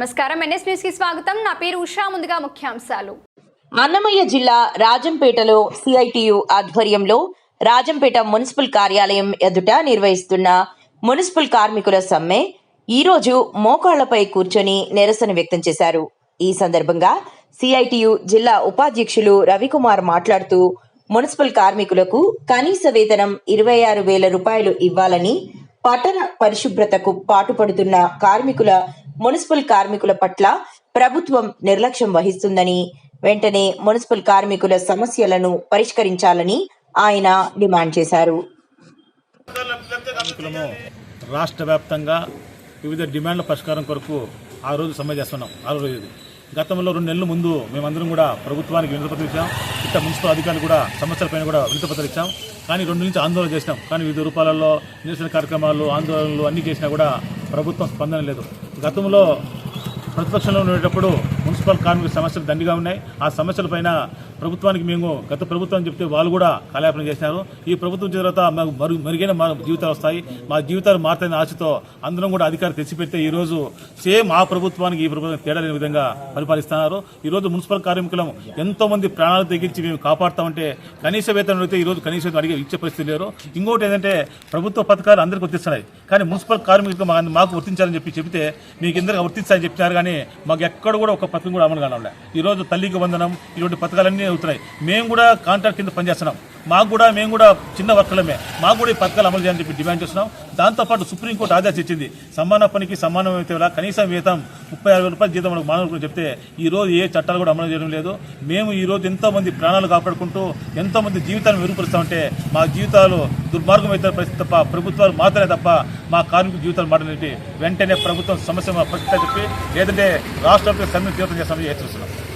నమస్కారం. ఎన్ఎస్ న్యూస్కి స్వాగతం. నా పేరు ఉషా. ముందుగా ముఖ్యాంశాలు. అన్నమయ్య జిల్లా రాజంపేటలో సిఐటియు ఆధ్వర్యంలో రాజంపేట మున్సిపల్ కార్యాలయం ఎదుట నిర్వహిస్తున్న మున్సిపల్ కార్మికుల సమ్మె ఈరోజు మోకాళ్ళపై కూర్చొని నిరసన వ్యక్తం చేశారు. ఈ సందర్భంగా సిఐటియు జిల్లా ఉపాధ్యక్షులు రవికుమార్ మాట్లాడుతూ మున్సిపల్ కార్మికులకు కనీస వేతనం ఇరవై ఆరు వేల రూపాయలు ఇవ్వాలని పట్టణ పరిశుభ్రతకు పాటుపడుతున్న కార్మికుల మున్సిపల్ కార్మికుల పట్ల ప్రభుత్వం నిర్లక్ష్యం వహిస్తుందని వెంటనే మున్సిపల్ కార్మికుల సమస్యలను పరిష్కరించాలని ఆయన డిమాండ్ చేశారు. రాష్ట్ర వ్యాప్తంగా వివిధ డిమాండ్ల పరిష్కారం కొరకు ఆ రోజు సమ్మె చేస్తున్నాం. ఆ రోజు గతంలో రెండు నెలల ముందు మేమందరం కూడా ప్రభుత్వానికి వినతిపత్రం ఇచ్చాం. ఇట్లా మున్సిపల్ అధికారులు కూడా సమస్యలపైన కూడా వినతిపత్రం ఇచ్చాం. కానీ రెండు నుంచి ఆందోళన చేసినాం. కానీ వివిధ రూపాలలో నిరసన కార్యక్రమాలు ఆందోళనలు అన్నీ చేసినా కూడా ప్రభుత్వం స్పందన లేదు. గతంలో ప్రతిపక్షంలో ఉండేటప్పుడు మున్సిపల్ కార్మికుల సమస్యలు దండిగా ఉన్నాయి. ఆ సమస్యలపైన ప్రభుత్వానికి మేము గత ప్రభుత్వం చెప్తే వాళ్ళు కూడా కాలయాపన చేసినారు. ఈ ప్రభుత్వం తర్వాత మాకు మరు మెరుగైన మా జీవితాలు వస్తాయి. మా జీవితాలు మారుతాయని ఆశతో అందరం కూడా అధికారులు తెచ్చిపెడితే ఈరోజు సేమ్ ఆ ప్రభుత్వానికి ఈ ప్రభుత్వం తేడా లేని విధంగా పరిపాలిస్తున్నారు. ఈరోజు మున్సిపల్ కార్మికులం ఎంతో మంది ప్రాణాలు తెగించి మేము కాపాడుతామంటే కనీస వేతనం అయితే ఈ రోజు కనీస వేతనం అడిగే ఇచ్చే పరిస్థితి లేరు ఇంకోటి ఏంటంటే ప్రభుత్వ పథకాలు అందరికీ వర్తిస్తున్నాయి. కానీ మున్సిపల్ కార్మికులకు మాకు వర్తించాలని చెప్పి చెబితే మీకు ఇందరికి వర్తిస్తాయని చెప్పినారు కానీ మాకు ఎక్కడ కూడా ఒక పథకం కూడా అమలు కావాలి ఈ రోజు తల్లికి వందనం ఇటువంటి పథకాలన్నీ అవుతున్నాయి. మేము కూడా కాంట్రాక్ట్ కింద పనిచేస్తున్నాం. మాకు కూడా మేము కూడా చిన్న వర్కలమే. మాకు కూడా ఈ పథకాలు అమలు చేయాలని చెప్పి డిమాండ్ చేస్తున్నాం. దాంతోపాటు సుప్రీంకోర్టు ఆదేశం ఇచ్చింది. సమాన పనికి సమానం అయితే కనీసం వేతం ముప్పై ఆరు రూపాయల జీతం మనకు మానవులు చెప్తే ఈ రోజు ఏ చట్టాలు కూడా అమలు చేయడం లేదు. మేము ఈ రోజు ప్రాణాలు కాపాడుకుంటూ ఎంతోమంది జీవితాన్ని జీవితాలను మెరుగుపరుస్తామంటే మా జీవితాలు దుర్మార్గం అయితే పరిస్థితి తప్ప ప్రభుత్వాలు మాత్రమే తప్ప మా కార్మిక జీవితాలు మాట్లాడి వెంటనే ప్రభుత్వం సమస్య పరిస్థితి చెప్పి లేదంటే రాష్ట్ర సమ్మె తీవ్రం చేస్తామని హెచ్చరిస్తున్నాం.